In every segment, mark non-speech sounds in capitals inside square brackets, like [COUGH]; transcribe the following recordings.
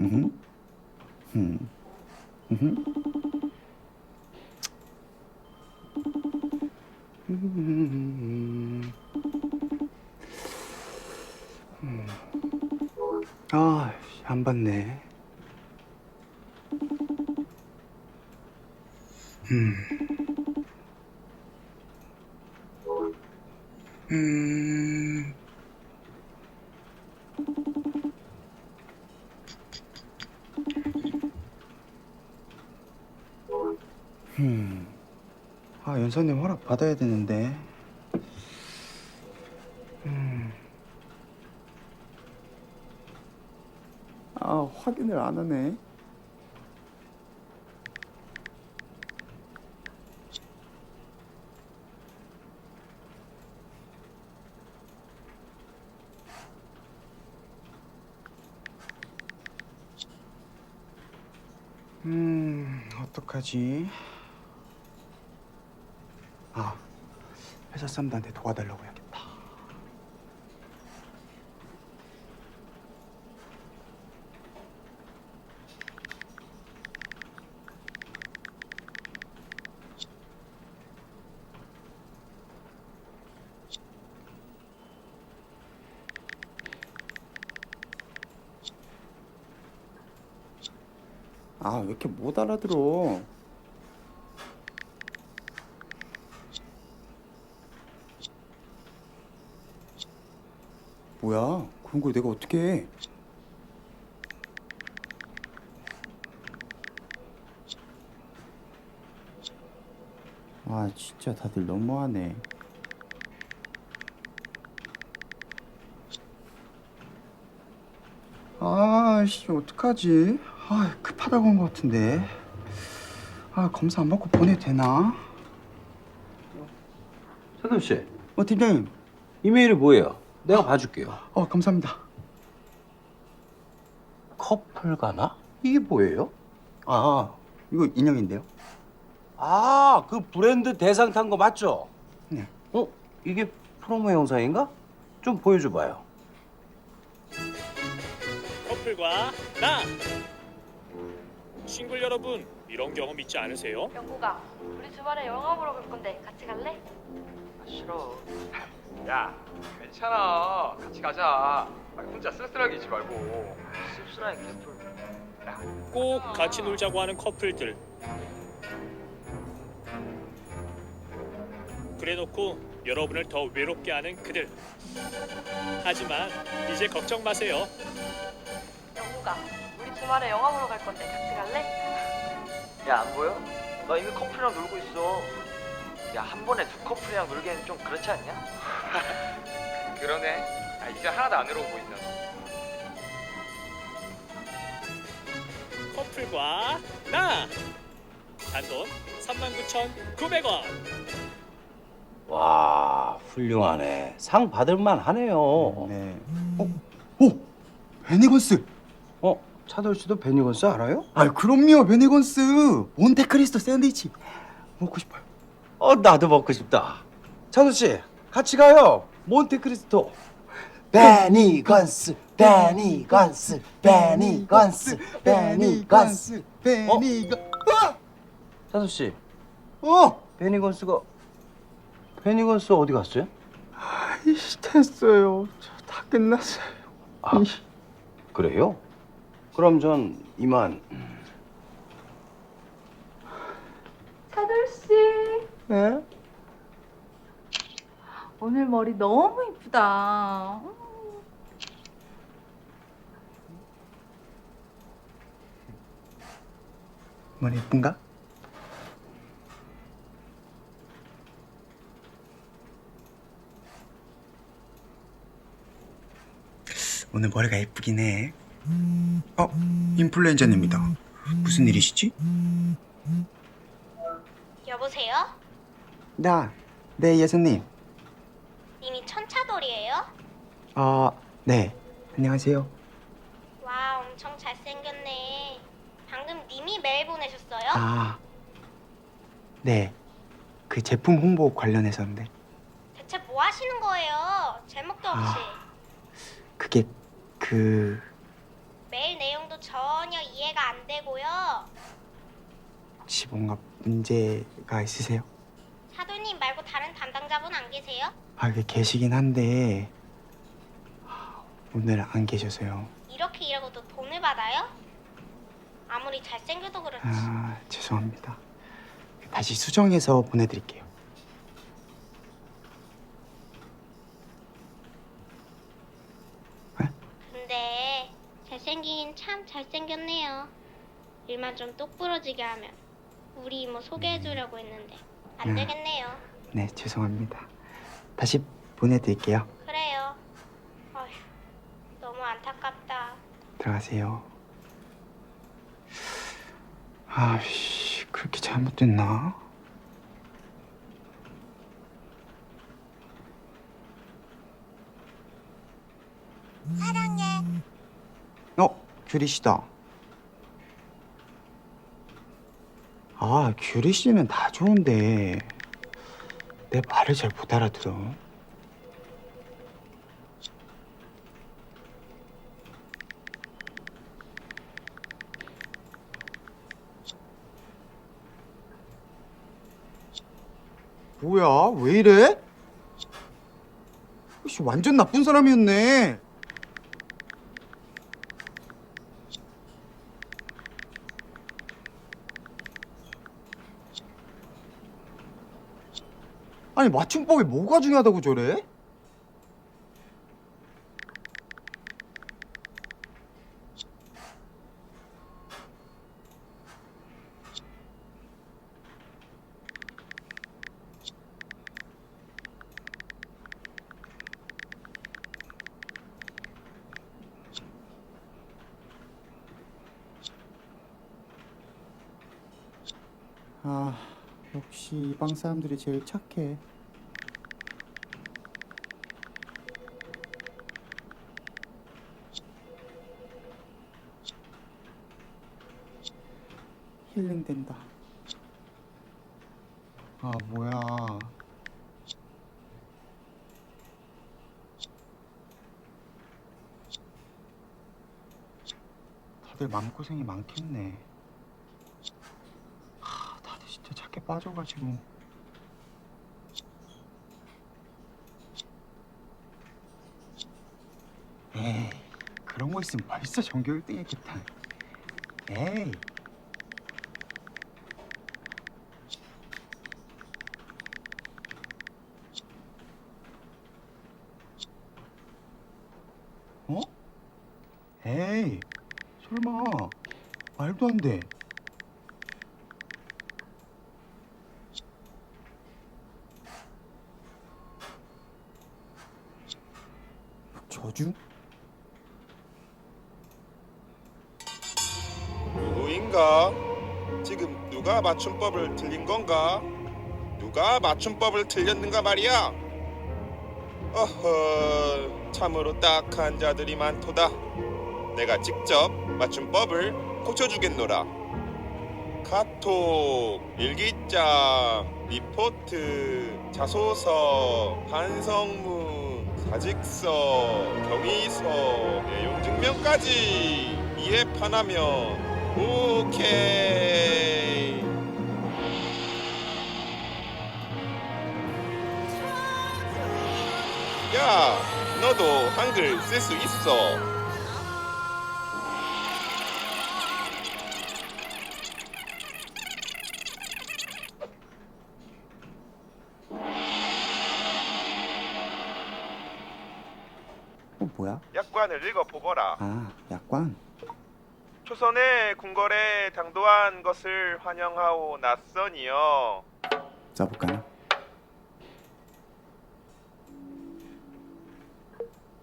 음. 음. 음. 아, 씨, 안 받네. 음. 음. 음. 아, 연사님 허락 받아야 되는데. 음. 아, 확인을 안 하네. 음, 어떡하지? 회사 쌈들한테 도와달라고 해야겠다. 아, 왜 이렇게 못 알아들어? 뭐야? 그런 걸 내가 어떻게 해? 아, 진짜 다들 너무하네. 아, 씨, 어떡하지? 아, 급하다고 한 것 같은데. 아, 검사 안 받고 보내도 되나? 사돈 씨, 어, 팀장님. 이 메일이 뭐예요? 내가 봐줄게요. 어, 감사합니다. 커플 가나? 이게 뭐예요? 아, 이거 인형인데요? 아, 그 브랜드 대상 탄 거 맞죠? 네. 어? 이게 프로모 영상인가? 좀 보여줘봐요. 커플과 나 싱글 여러분 이런 경험 있지 않으세요? 영구가 우리 주말에 영화 보러 갈 건데 같이 갈래? 싫어. 야, 괜찮아. 같이 가자. 아, 혼자 쓸쓸하게 있지 말고. 씁쓸하게 계속 꼭 같이 놀자고 하는 커플들 그래놓고 여러분을 더 외롭게 하는 그들 하지만 이제 걱정 마세요 영구가 우리 주말에 영화 보러 갈 건데 같이 갈래? 야 안 보여? 나 이미 커플이랑 놀고 있어. 야 한 번에 두 커플이랑 놀기엔 좀 그렇지 않냐? [LAUGHS] 그러네. 아, 이제 하나도 안 외로워 보인다. 커플과 나 단돈 39,900원 와, 훌륭하네. 상 받을만 하네요. 네. 어, 오! 베니건스! 어? 차돌 씨도 베니건스 알아요? 아, 그럼요, 베니건스! 몬테크리스토 샌드위치. 먹고 싶어요. 어, 나도 먹고 싶다. 차돌 씨, 같이 가요. 몬테크리스토. 베니 건스, 베니 건스, 베니 건스, 베니 건스. 베니건. 차돌 씨, 어! 베니건스가 베니건스 어디 갔어요? 이씨, 됐어요. 저 다 끝났어요. 아, 그래요? 그럼 전 이만. 차돌 씨 네? 오늘 머리 너무 이쁘다. 머리 예쁜가? 오늘 머리가 예쁘긴 해. 어, 인플루엔자입니다. 무슨 일이시지? 여보세요? 나, 네, 예수님. 님이 천차돌이에요? 아, 네. 안녕하세요. 와, 엄청 잘생겼네. 방금 님이 메일 보내셨어요? 아, 네. 그 제품 홍보 관련해서인데. 대체 뭐 하시는 거예요? 제목도 없이. 그게 그 메일 내용 반응도 전혀 이해가 안 되고요. 혹시 뭔가 문제가 있으세요? 담당자분 안 계세요? 아, 그 계시긴 한데 아, 오늘 안 계셔서요. 이렇게 일하고도 돈을 받아요? 아무리 잘생겨도 그렇지. 아, 죄송합니다. 다시 수정해서 보내드릴게요. 근데 잘생긴 참 잘생겼네요. 일만 좀 똑부러지게 하면 우리 이모 소개해주려고 했는데 안 음. 되겠네요. 네, 죄송합니다. 다시 보내드릴게요. 그래요. 어휴, 너무 안타깝다. 들어가세요. 아씨, 그렇게 잘못됐나? 사랑해. 어, 규리 씨다. 아, 규리 씨는 다 좋은데 내 말을 잘 못 알아들어. 뭐야? 왜 이래? 씨 완전 나쁜 사람이었네. 아니 맞춤법이 뭐가 중요하다고 저래? 아 역시 이방 사람들이 제일 착해. 힐링된다. 아 뭐야? 다들 마음고생이 많겠네. 하, 다들 진짜 착해 빠져가지고. 에이, 그런 거 있으면 벌써 전교 1등 했겠다. 에이. 어? 에이, 설마 말도 안 돼. 맞춤법을 틀린 건가? 누가 맞춤법을 틀렸는가 말이야? 어허, 참으로 딱한 자들이 많도다. 내가 직접 맞춤법을 고쳐주겠노라. 카톡, 일기장, 리포트, 자소서, 반성문, 사직서, 경위서, 내용 증명까지 이해판하면 오케이. 야, 너도 한글 쓸 수 있어. 어 뭐야? 약관을 읽어보거라. 아 약관. 초선의 궁궐에 당도한 것을 환영하오 낯선이여. 써볼까요?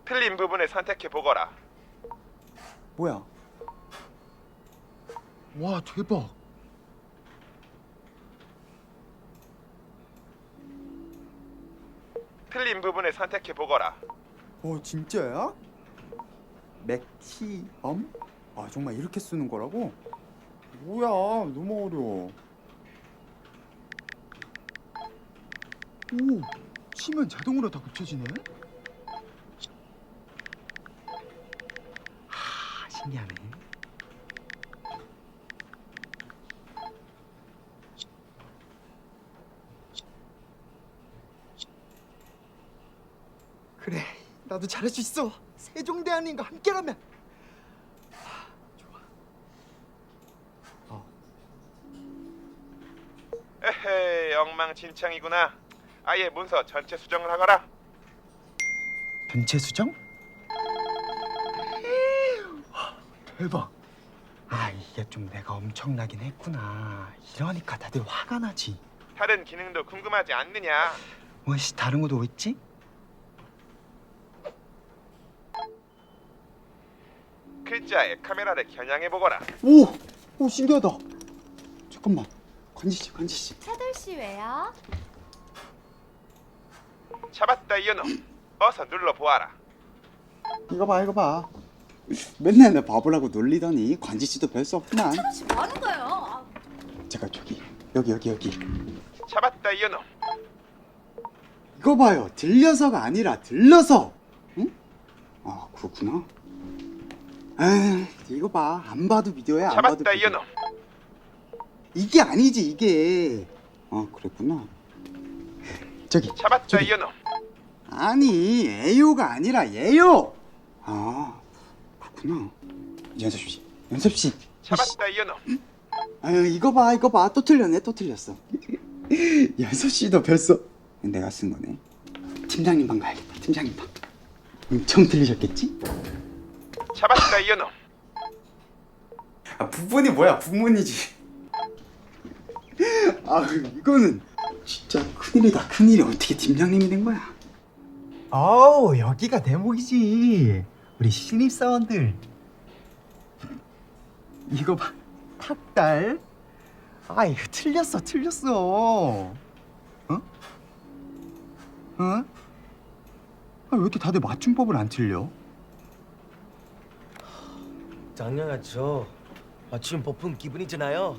틀린 부분을 선택해 보거라. 뭐야? 와 대박. 틀린 부분을 선택해 보거라. 어 진짜야? 맥시엄? 아 정말 이렇게 쓰는 거라고? 뭐야 너무 어려워. 오 치면 자동으로 다 고쳐지네. 신기하네. 그래, 나도 잘할 수 있어. 세종대왕님과 함께라면. 아, 어. 에헤이 엉망진창이구나 아예 문서 전체 수정을 하거라 전체 수정? 대박. 아 이게 좀 내가 엄청나긴 했구나. 이러니까 다들 화가 나지. 다른 기능도 궁금하지 않느냐 뭐시 다른 것도 있지? 글자에 카메라를 겨냥해 보거라 오, 오 신기하다. 잠깐만, 관지 씨, 관지 씨. 차돌 씨 왜요? 잡았다 이놈 어서 눌러 보아라 이거 봐, 이거 봐. 맨날 나 바보라고 놀리더니 관지 씨도 별 수 없구만. 차돌 씨뭐 하는 거예요? 아, 잠깐 저기, 여기 여기 여기. 잡았다 이놈 이거 봐요, 들려서가 아니라 들러서. 응? 아 그렇구나. 아, 이거 봐, 안 봐도 비디오야, 안 봐도 잡았다 비디오. 이놈 이게 아니지 이게. 아 그랬구나. 저기. 잡았다. 이놈 아니 애요가 아니라 예요. 아 그렇구나. 연섭 씨, 연섭 씨. 잡았다 이놈 아유 이거 봐 이거 봐 또 틀렸네 또 틀렸어. [LAUGHS] 연섭 씨도 벌써 내가 쓴 거네. 팀장님 방 가야겠다 팀장님 방. 엄청 틀리셨겠지? 잡았다 이놈 아 부분이 뭐야 부문이지. [LAUGHS] 아 이거는 진짜 큰일이다 큰일이 어떻게 팀장님이 된 거야? 어우 여기가 대목이지 우리 신입 사원들 이거 봐 탁달 아 이거 틀렸어 틀렸어 어? 어? 아, 왜 이렇게 다들 맞춤법을 안 틀려? 당연하죠. 맞춤 법은 기분이잖아요.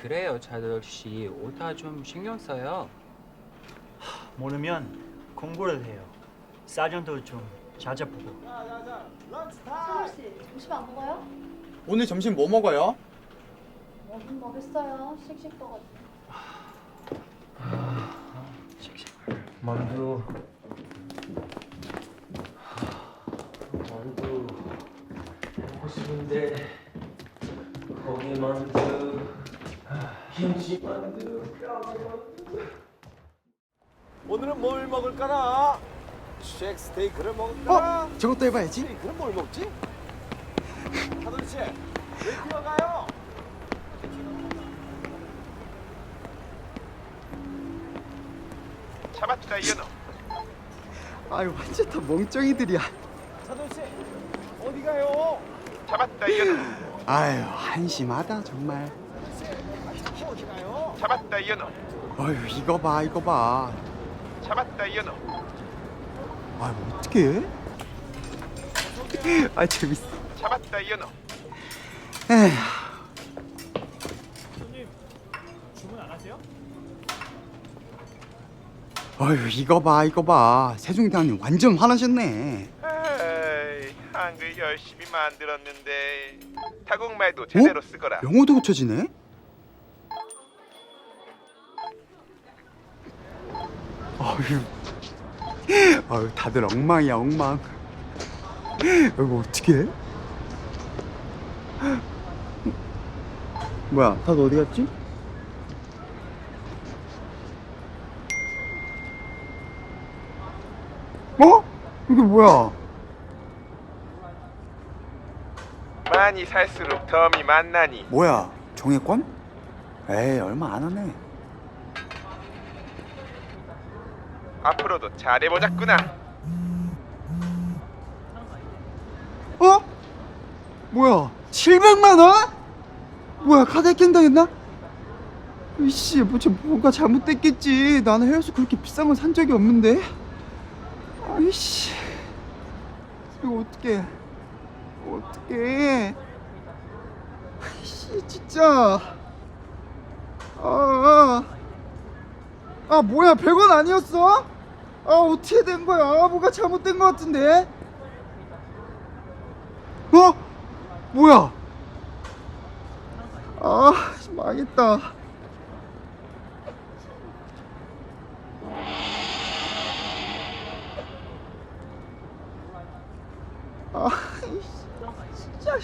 그래요, 차돌 씨. 오타 좀 신경 써요. 모르면 공부를 해요. 사전도 좀 찾아보고. 차돌 씨 점심 안 먹어요? 오늘 점심 뭐 먹어요? 뭐좀 먹겠어요. 씩씩거가지고. 만두. 만두. 먹고 싶은데 거기 만두. 김치 만두. 오늘은 뭘 먹을까나? 쉑 스테이크를 먹을까? 어? 저것도 해봐야지 스테이크는 뭘 먹지? 하돈 씨, 왜 뛰어가요? 잡았다 이놈 아유 완전 다 멍청이들이야 하돈 씨, 어디 가요? 잡았다 이놈 아유 한심하다 정말 어디 가요? 잡았다 이놈 아유 이거 봐 이거 봐 잡았다 이놈 아유 어떡해? [LAUGHS] 아 재밌어. 잡았다 이놈 에휴. 주문 안 하세요? 아유 이거 봐 이거 봐. 세종대왕님 완전 화나셨네. 에이 한글 열심히 만들었는데 타국말도 제대로 쓰거라. 영어도 고쳐지네? 아유 아유 다들 엉망이야 엉망 이거 어떡해 뭐야 다들 어디 갔지? 어? 이게 뭐야 많이 살수록 덤이 많나니 뭐야 정액권? 에이 얼마 안 하네 앞으로도 잘해보자꾸나 어? 뭐야 700만 원? 뭐야 카드 해킹 당했나? 이씨 뭐저 뭔가 잘못됐겠지 나는 헤어스 그렇게 비싼 건 산 적이 없는데 아이씨 이거 어떡해 어떡해 아이씨 진짜 아, 아, 아 뭐야 100원 아니었어? 아 어떻게 된 거야 뭐가 잘못된 거 같은데 어? 뭐야? 아, 망했다. 아, 진짜.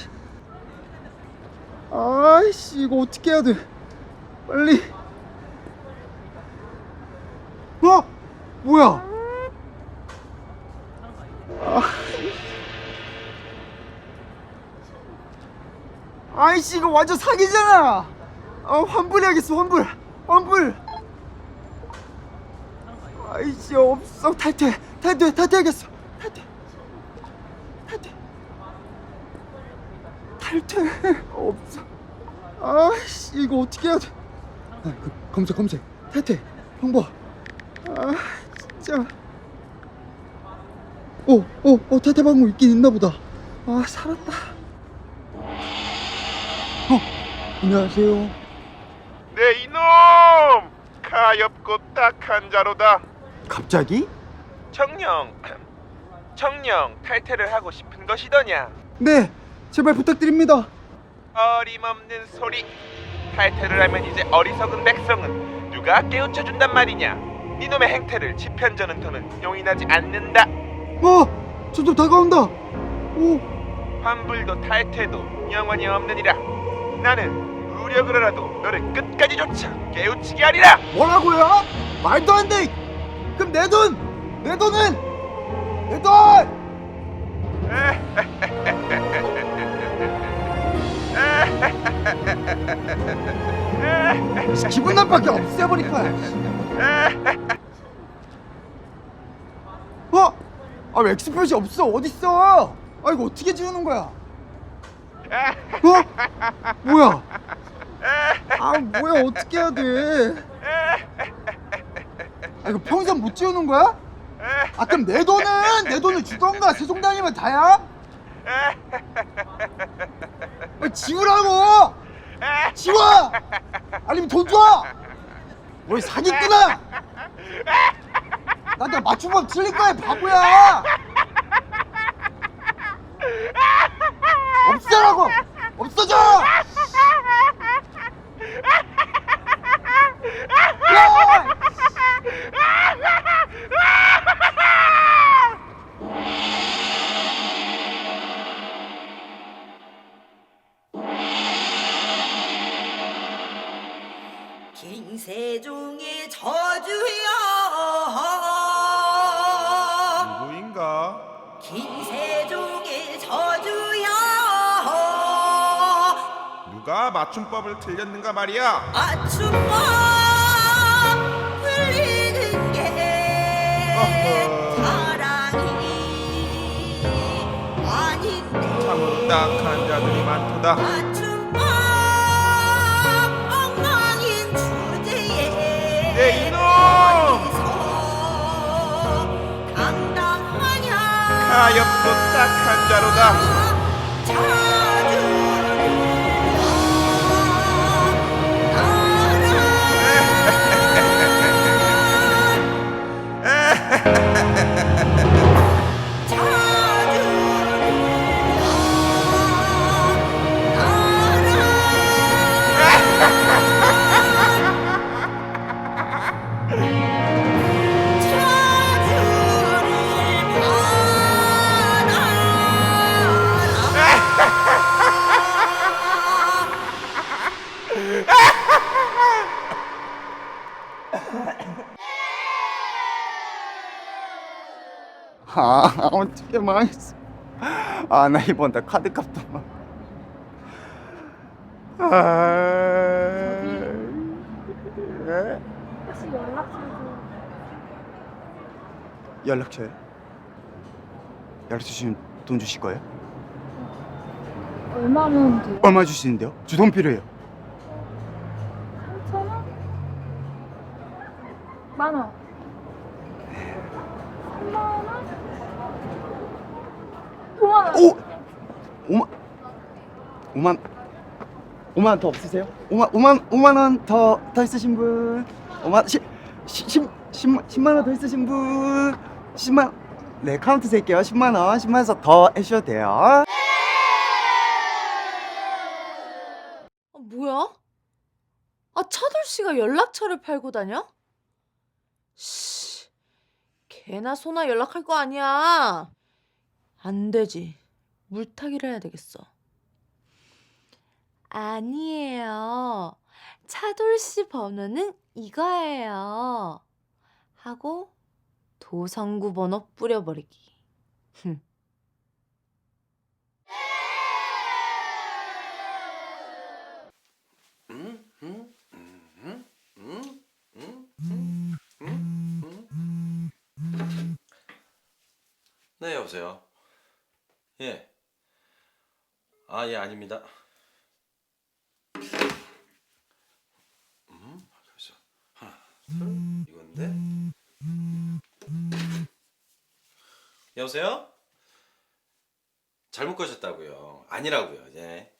아이씨, 이거 어떻게 해야 돼? 빨리. 어? 뭐야? [LAUGHS] 아. 아이씨, 이거 완전 사기잖아. 아, 환불해야겠어, 환불. 환불. 아이씨, 없어. 탈퇴, 탈퇴, 탈퇴하겠어. 탈퇴. 탈퇴. 탈퇴. [LAUGHS] 없어. 아이씨, 이거 어떻게 해야 돼? 아, 그, 검색, 검색. 탈퇴. 형보. 아, 진짜. 어, 어, 어, 탈퇴 방법 있긴 있나 보다. 아, 살았다. 어, 안녕하세요. 네 이놈 가엾고 딱한 자로다 갑자기? 청령 청령 탈퇴를 하고 싶은 것이더냐 네, 제발 부탁드립니다. 어림없는 소리 탈퇴를 하면 이제 어리석은 백성은 누가 깨우쳐준단 말이냐 이놈의 행태를 집현전은 더는 용인하지 않는다 어, 저도 다가온다. 오, 환불도 탈퇴도 영원히 없느니라 나는 무력으로라도 너를 끝까지 쫓아 깨우치게 하리라 뭐라고요? 말도 안 돼. 그럼 내 돈, 내 돈은 내 돈. [LAUGHS] 기분 나빠게 없애버릴 거야. 어? 아, 왜 X 표시 없어? 어디 있어? 아, 이거 어떻게 지우는 거야? 어? 뭐야? 아, 뭐야? 어떻게 해야 돼? 아, 이거 평생 못 지우는 거야? 아, 그럼 내 돈은 내 돈을 주던가 세종다니면 다야? 아, 지우라고! 지워! 아니면 돈 줘! 뭘 사기꾼아! 나한테 맞춤법 틀릴 거야, 바보야! 없애라고! 없어져! 야! 김세종의 저주여 누가 맞춤법을 틀렸는가 말이야. 맞춤법 흘리는 게. 사랑이 아닌데. 참으로 딱한 자들이 많도다. 맞춤법 엉망인 주제에 네 이놈! 어디서 감당하냐. 가엾고 딱한 자로다 아, 어떻게 망했어. 아, 나 이번 달 카드값도 막. 아, 예? 혹시 연락처 좀 연락처요? 연락 주시면 돈 주실 거예요? 얼마면 돼요? 얼마 주시는데요? 주 돈 필요해요. 5만 5만 원더 없으세요? 5만 5만 5만 원 더 더 있으신 분? 5만 10 10 10만 10만 원 더 있으신 분? 10만 네 카운트 셀게요. 10만 원 10만 원더 더 해주셔도 돼요. 아, 뭐야? 아 차돌 씨가 연락처를 팔고 다녀? 씨, 걔나 소나 연락할 거 아니야. 안 되지. 물타기를 해야 되겠어. 아니에요. 차돌 씨 번호는 이거예요. 하고 도성구 번호 뿌려버리기. 네, 여보세요. 예. 아, 예, 아닙니다. 이건데. 여보세요? 잘못 거셨다고요. 아니라고요. 예.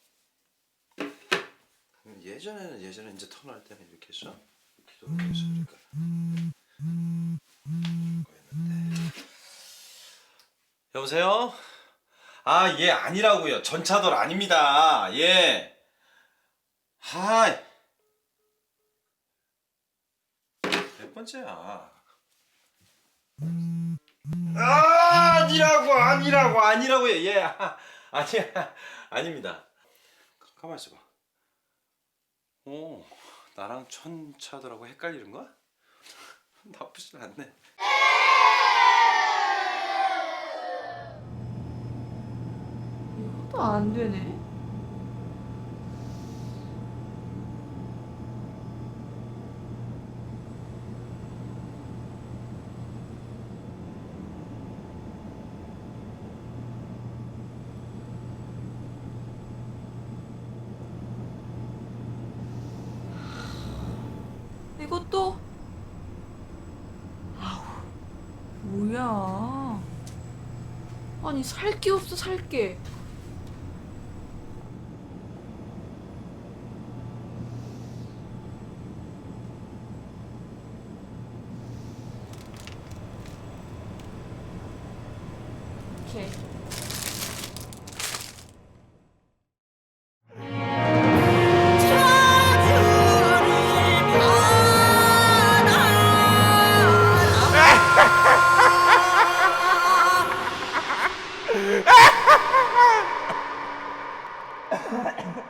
음, 예전에는 예전에 이제 턴할 때는 이렇게 했어. 이렇게 해서 그러니까. 여보세요? 아, 예, 아니라고요. 전차돌 아닙니다. 예. 하이. 번째야? 아, 아니라고, 아니라고, 아니라고요. 예, 아, 아니야, 아닙니다. 가만 있어 봐. 오, 나랑 천차더라고 헷갈리는 거야? [LAUGHS] 나쁘진 않네. 또안 되네. 이것도 아우 뭐야? 아니 살 게 없어 살게